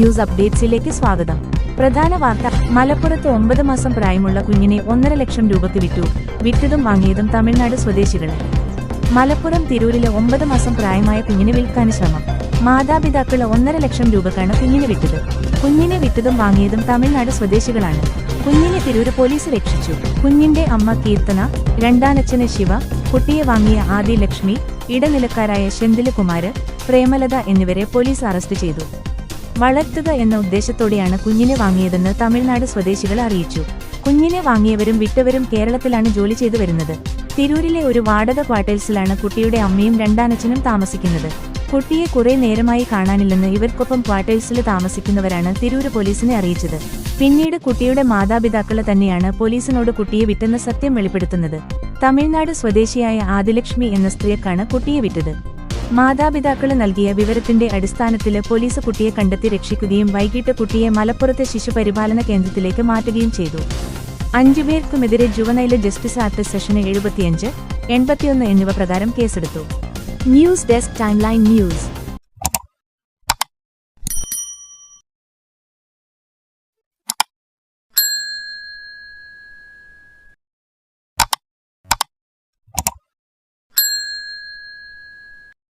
News അപ്ഡേറ്റ്സിലേക്ക് സ്വാഗതം. പ്രധാന വാർത്ത മലപ്പുറത്ത് ഒമ്പത് മാസം പ്രായമുള്ള കുഞ്ഞിനെ ഒന്നര ലക്ഷം രൂപക്ക് വിറ്റു. വിറ്റതും വാങ്ങിയതും തമിഴ്നാട് സ്വദേശികൾ മലപ്പുറം തിരൂരിലെ ഒമ്പത് മാസം പ്രായമായ കുഞ്ഞിനെ വിൽക്കാൻ ശ്രമം. മാതാപിതാക്കൾ ഒന്നര ലക്ഷം രൂപക്കാണ് കുഞ്ഞിനെ വിറ്റത്. കുഞ്ഞിനെ വിറ്റതും വാങ്ങിയതും തമിഴ്നാട് സ്വദേശികളാണ്. കുഞ്ഞിനെ തിരൂര് പോലീസ് രക്ഷിച്ചു. കുഞ്ഞിന്റെ അമ്മ കീർത്തന രണ്ടാനച്ഛന് ശിവ കുട്ടിയെ വാങ്ങിയ ആദി ലക്ഷ്മി ഇടനിലക്കാരായ ശെന്തിലകുമാര് പ്രേമലത എന്നിവരെ പോലീസ് അറസ്റ്റ് ചെയ്തു. വളർത്തുക എന്ന ഉദ്ദേശത്തോടെയാണ് കുഞ്ഞിനെ വാങ്ങിയതെന്ന് തമിഴ്നാട് സ്വദേശികൾ അറിയിച്ചു. കുഞ്ഞിനെ വാങ്ങിയവരും വിട്ടവരും കേരളത്തിലാണ് ജോലി ചെയ്തു വരുന്നത്. തിരൂരിലെ ഒരു വാടക ക്വാർട്ടേഴ്സിലാണ് കുട്ടിയുടെ അമ്മയും രണ്ടാനച്ഛനും താമസിക്കുന്നത്. കുട്ടിയെ കുറെ നേരമായി കാണാനില്ലെന്ന് ഇവർക്കൊപ്പം ക്വാർട്ടേഴ്സിൽ താമസിക്കുന്നവരാണ് തിരൂര് പോലീസിനെ അറിയിച്ചത്. പിന്നീട് കുട്ടിയുടെ മാതാപിതാക്കൾ തന്നെയാണ് പോലീസിനോട് കുട്ടിയെ വിറ്റെന്ന സത്യം വെളിപ്പെടുത്തുന്നത്. തമിഴ്നാട് സ്വദേശിയായ ആദിലക്ഷ്മി എന്ന സ്ത്രീക്കാണ് കുട്ടിയെ വിറ്റത് മാതാപിതാക്കൾ നൽകിയ വിവരത്തിന്റെ അടിസ്ഥാനത്തിൽ പോലീസ് കുട്ടിയെ കണ്ടെത്തി രക്ഷിക്കുകയും വൈകിട്ട് കുട്ടിയെ മലപ്പുറത്തെ ശിശുപരിപാലന കേന്ദ്രത്തിലേക്ക് മാറ്റുകയും ചെയ്തു. അഞ്ചുപേർക്കുമെതിരെ ജുവനൈൽ ജസ്റ്റിസ് ആക്ട് സെഷന് എഴുപത്തിയഞ്ച് എൺപത്തിയൊന്ന് എന്നിവ പ്രകാരം കേസെടുത്തു. News desk timeline news.